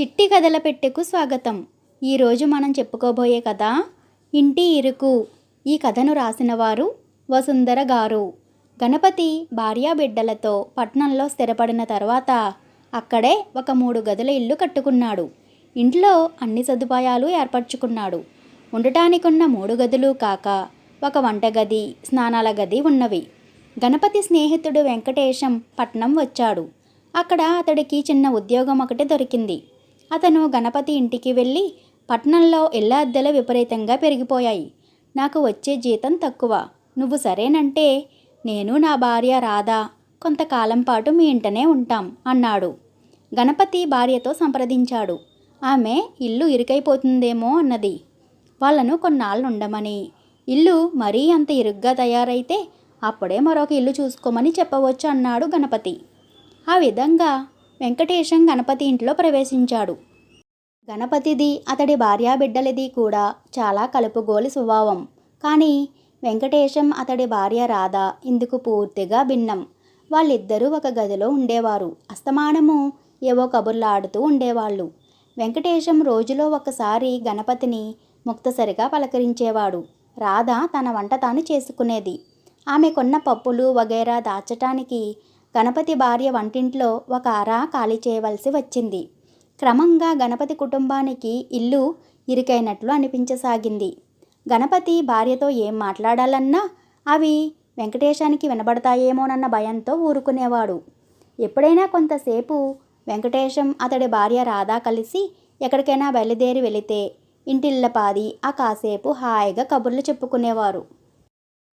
చిట్టి కథల పెట్టెకు స్వాగతం. ఈరోజు మనం చెప్పుకోబోయే కథ ఇంటి ఇరుకు. ఈ కథను రాసిన వారు వసుంధర గారు. గణపతి భార్యాబిడ్డలతో పట్నంలో స్థిరపడిన తర్వాత అక్కడే ఒక మూడు గదుల ఇల్లు కట్టుకున్నాడు. ఇంట్లో అన్ని సదుపాయాలు ఏర్పరచుకున్నాడు. ఉండటానికున్న మూడు గదులు కాక ఒక వంటగది స్నానాల గది ఉన్నవి. గణపతి స్నేహితుడు వెంకటేశం పట్నం వచ్చాడు. అక్కడ అతడికి చిన్న ఉద్యోగం ఒకటి దొరికింది. అతను గణపతి ఇంటికి వెళ్ళి పట్నంలో ఇళ్ళ అద్దెలు విపరీతంగా పెరిగిపోయాయి. నాకు వచ్చే జీతం తక్కువ. నువ్వు సరేనంటే నేను నా భార్య రాధా. కొంతకాలం పాటు మీ ఇంటనే ఉంటాం అన్నాడు. గణపతి భార్యతో సంప్రదించాడు. ఆమె ఇల్లు ఇరుకైపోతుందేమో అన్నది. వాళ్ళను కొన్నాళ్ళు ఉండమని ఇల్లు మరీ అంత ఇరుగ్గా తయారైతే అప్పుడే మరొక ఇల్లు చూసుకోమని చెప్పవచ్చు అన్నాడు గణపతి. ఆ విధంగా వెంకటేశం గణపతి ఇంట్లో ప్రవేశించాడు. గణపతిది అతడి భార్యాబిడ్డలది కూడా చాలా కలుపుగోలి స్వభావం. కానీ వెంకటేశం అతడి భార్య రాధ ఇందుకు పూర్తిగా భిన్నం. వాళ్ళిద్దరూ ఒక గదిలో ఉండేవారు. అస్తమానము ఏవో కబుర్లాడుతూ ఉండేవాళ్ళు. వెంకటేశం రోజులో ఒకసారి గణపతిని ముక్తసరిగా పలకరించేవాడు. రాధ తన వంట తాను చేసుకునేది. ఆమె కొన్న పప్పులు వగైరా దాచటానికి గణపతి భార్య వంటింట్లో ఒక అర ఖాళీ చేయవలసి వచ్చింది. క్రమంగా గణపతి కుటుంబానికి ఇల్లు ఇరుకైనట్లు అనిపించసాగింది. గణపతి భార్యతో ఏం మాట్లాడాలన్నా అవి వెంకటేశానికి వినబడతాయేమోనన్న భయంతో ఊరుకునేవాడు. ఎప్పుడైనా కొంతసేపు వెంకటేశం అతడి భార్య రాధా కలిసి ఎక్కడికైనా బయలుదేరి వెళితే ఇంటిల్లపాది ఆ కాసేపు హాయిగా కబుర్లు చెప్పుకునేవారు.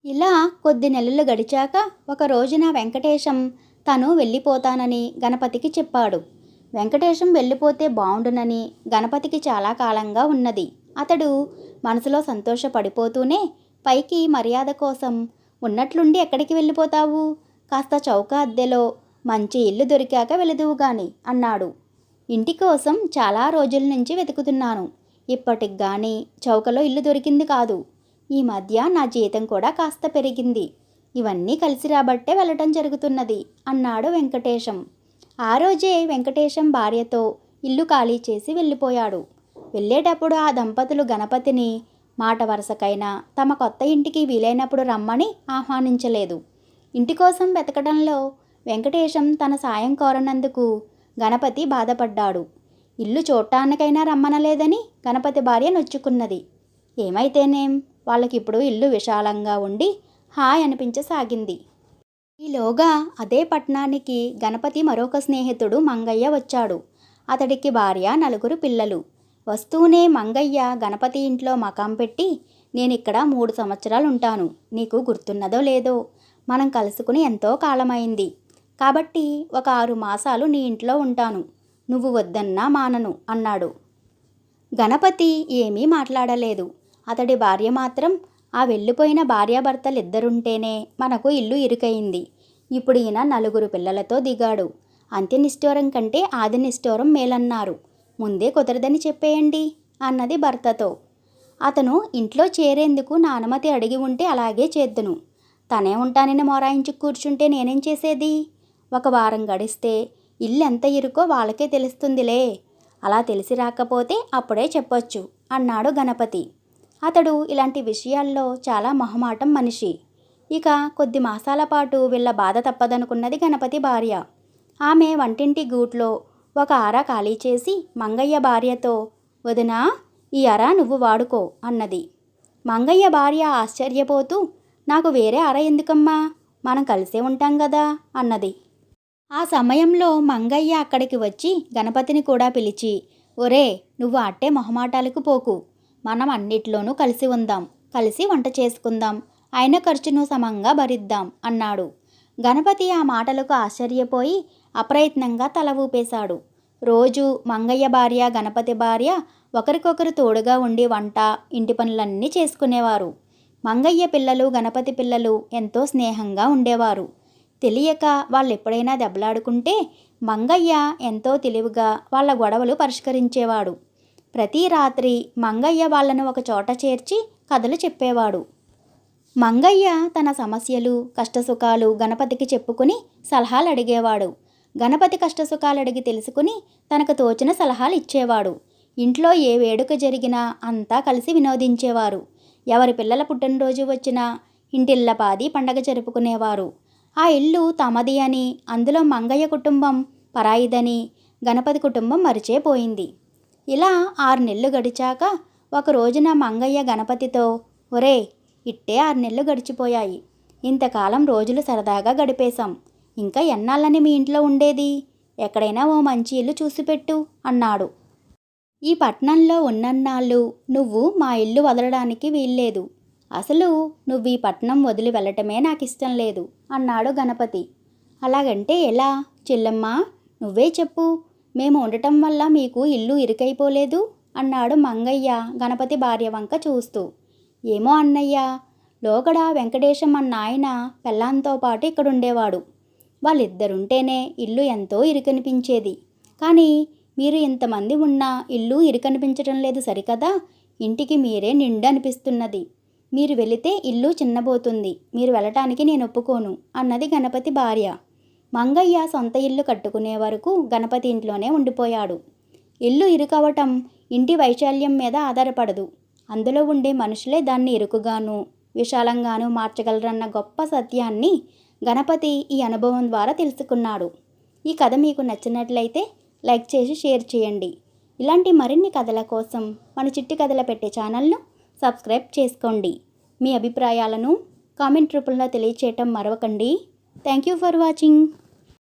ఇలా కొద్ది నెలలు గడిచాక ఒక రోజున వెంకటేశం తను వెళ్ళిపోతానని గణపతికి చెప్పాడు. వెంకటేశం వెళ్ళిపోతే బాగుండునని గణపతికి చాలా కాలంగా ఉన్నది. అతడు మనసులో సంతోషపడిపోతూనే పైకి మర్యాద కోసం ఉన్నట్లుండి ఎక్కడికి వెళ్ళిపోతావు? కాస్త చౌక అద్దెలో మంచి ఇల్లు దొరికాక వెళదువు గాని అన్నాడు. ఇంటి కోసం చాలా రోజుల నుంచి వెతుకుతున్నాను. ఇప్పటికి కానీ చౌకలో ఇల్లు దొరికింది కాదు. ఈ మధ్య నా జీతం కూడా కాస్త పెరిగింది. ఇవన్నీ కలిసి రాబట్టే వెళ్ళటం జరుగుతున్నది అన్నాడు వెంకటేశం. ఆ రోజే వెంకటేశం భార్యతో ఇల్లు ఖాళీ చేసి వెళ్ళిపోయాడు. వెళ్ళేటప్పుడు ఆ దంపతులు గణపతిని మాట వరుసకైనా తమ కొత్త ఇంటికి వీలైనప్పుడు రమ్మని ఆహ్వానించలేదు. ఇంటి కోసం వెతకడంలో వెంకటేశం తన సాయం కోరనందుకు గణపతి బాధపడ్డాడు. ఇల్లు చూడటానికైనా రమ్మనలేదని గణపతి భార్య నొచ్చుకున్నది. ఏమైతేనేం? వాళ్ళకిప్పుడు ఇల్లు విశాలంగా ఉండి హాయ్ అనిపించసాగింది. ఈలోగా అదే పట్నానికి గణపతి మరొక స్నేహితుడు మంగయ్య వచ్చాడు. అతడికి భార్య నలుగురు పిల్లలు. వస్తూనే మంగయ్య గణపతి ఇంట్లో మకాం పెట్టి నేనిక్కడ మూడు సంవత్సరాలు ఉంటాను నీకు గుర్తున్నదో లేదో? మనం కలుసుకుని ఎంతో కాలమైంది. కాబట్టి ఒక ఆరు మాసాలు నీ ఇంట్లో ఉంటాను. నువ్వు వద్దన్నా మానను అన్నాడు. గణపతి ఏమీ మాట్లాడలేదు. అతడి భార్య మాత్రం ఆ వెళ్ళిపోయిన భార్యాభర్తలిద్దరుంటేనే మనకు ఇల్లు ఇరుకయింది ఇప్పుడు ఈయన నలుగురు పిల్లలతో దిగాడు. అంత్యనిష్ఠూరం కంటే ఆది నిష్ఠూరం మేలన్నారు. ముందే కుదరదని చెప్పేయండి అన్నది భర్తతో. అతను ఇంట్లో చేరేందుకు నా అనుమతి అడిగి ఉంటే అలాగే చేద్దును. తనే ఉంటానని మొరాయించి కూర్చుంటే నేనేం చేసేది? ఒక వారం గడిస్తే ఇల్లు ఎంత ఇరుకో వాళ్ళకే తెలుస్తుందిలే. అలా తెలిసి రాకపోతే అప్పుడే చెప్పొచ్చు అన్నాడు గణపతి. అతడు ఇలాంటి విషయాల్లో చాలా మొహమాటం మనిషి. ఇక కొద్ది మాసాల పాటు వీళ్ళ బాధ తప్పదనుకున్నది గణపతి భార్య. ఆమె వంటింటి గూట్లో ఒక అర ఖాళీ చేసి మంగయ్య భార్యతో వదినా ఈ అర నువ్వు వాడుకో అన్నది. మంగయ్య భార్య ఆశ్చర్యపోతూ నాకు వేరే అర ఎందుకమ్మా? మనం కలిసే ఉంటాం కదా అన్నది. ఆ సమయంలో మంగయ్య అక్కడికి వచ్చి గణపతిని కూడా పిలిచి ఒరే నువ్వు అట్టే మొహమాటాలకు పోకు. మనం అన్నిట్లోనూ కలిసి ఉందాం. కలిసి వంట చేసుకుందాం. అయిన ఖర్చును సమంగా భరిద్దాం అన్నాడు. గణపతి ఆ మాటలకు ఆశ్చర్యపోయి అప్రయత్నంగా తల ఊపేశాడు. రోజు మంగయ్య భార్య గణపతి భార్య ఒకరికొకరు తోడుగా ఉండి వంట ఇంటి పనులన్నీ చేసుకునేవారు. మంగయ్య పిల్లలు గణపతి పిల్లలు ఎంతో స్నేహంగా ఉండేవారు. తెలియక వాళ్ళు ఎప్పుడైనా దెబ్బలాడుకుంటే మంగయ్య ఎంతో తెలివిగా వాళ్ళ గొడవలు పరిష్కరించేవాడు. ప్రతి రాత్రి మంగయ్య వాళ్ళను ఒక చోట చేర్చి కథలు చెప్పేవాడు. మంగయ్య తన సమస్యలు కష్టసుఖాలు గణపతికి చెప్పుకుని సలహాలు అడిగేవాడు. గణపతి కష్టసుఖాలు అడిగి తెలుసుకుని తనకు తోచిన సలహాలు ఇచ్చేవాడు. ఇంట్లో ఏ వేడుక జరిగినా అంతా కలిసి వినోదించేవారు. ఎవరి పిల్లల పుట్టినరోజు వచ్చినా ఇంటిల్లపాది పండగ జరుపుకునేవారు. ఆ ఇల్లు తమది అని అందులో మంగయ్య కుటుంబం పరాయిదని గణపతి కుటుంబం మరిచేపోయింది ఇలా ఆరు నెలలు గడిచాక ఒక రోజున మంగయ్య గణపతితో ఒరే ఇట్టే ఆరు నెలలు గడిచిపోయాయి. ఇంతకాలం రోజులు సరదాగా గడిపేశాం. ఇంకా ఎన్నాళ్ళని మీ ఇంట్లో ఉండేది? ఎక్కడైనా ఓ మంచి ఇల్లు చూసిపెట్టు అన్నాడు. ఈ పట్నంలో ఉన్నన్నాళ్ళు నువ్వు మా ఇల్లు వదలడానికి వీల్లేదు. అసలు నువ్వు ఈ పట్నం వదిలి వెళ్ళటమే నాకు ఇష్టం లేదు అన్నాడు గణపతి. అలాగంటే ఎలా? చెల్లమ్మా నువ్వే చెప్పు. మేము ఉండటం వల్ల మీకు ఇల్లు ఇరుకైపోలేదు? అన్నాడు మంగయ్య గణపతి భార్య వంక చూస్తూ. ఏమో అన్నయ్య లోగడ వెంకటేశం అన్న ఆయన పెళ్ళాంతో పాటు ఇక్కడ ఉండేవాడు వాళ్ళిద్దరుంటేనే ఇల్లు ఎంతో ఇరుకనిపించేది. కానీ మీరు ఇంతమంది ఉన్నా ఇల్లు ఇరుకనిపించడం లేదు సరికదా? ఇంటికి మీరే నిండు అనిపిస్తున్నది మీరు వెళితే ఇల్లు చిన్నబోతుంది. మీరు వెళ్ళటానికి నేను ఒప్పుకోను అన్నది గణపతి భార్య. మంగయ్య సొంత ఇల్లు కట్టుకునే వరకు గణపతి ఇంట్లోనే ఉండిపోయాడు. ఇల్లు ఇరుకవటం ఇంటి వైశాల్యం మీద ఆధారపడదు. అందులో ఉండే మనుషులే దాన్ని ఇరుకుగాను విశాలంగాను మార్చగలరన్న గొప్ప సత్యాన్ని గణపతి ఈ అనుభవం ద్వారా తెలుసుకున్నాడు. ఈ కథ మీకు నచ్చినట్లయితే లైక్ చేసి షేర్ చేయండి. ఇలాంటి మరిన్ని కథల కోసం మన చిట్టి కథల పెట్టే ఛానల్ను సబ్స్క్రైబ్ చేసుకోండి. మీ అభిప్రాయాలను కామెంట్ రూపంలో తెలియచేయటం మరవకండి. Thank you for watching.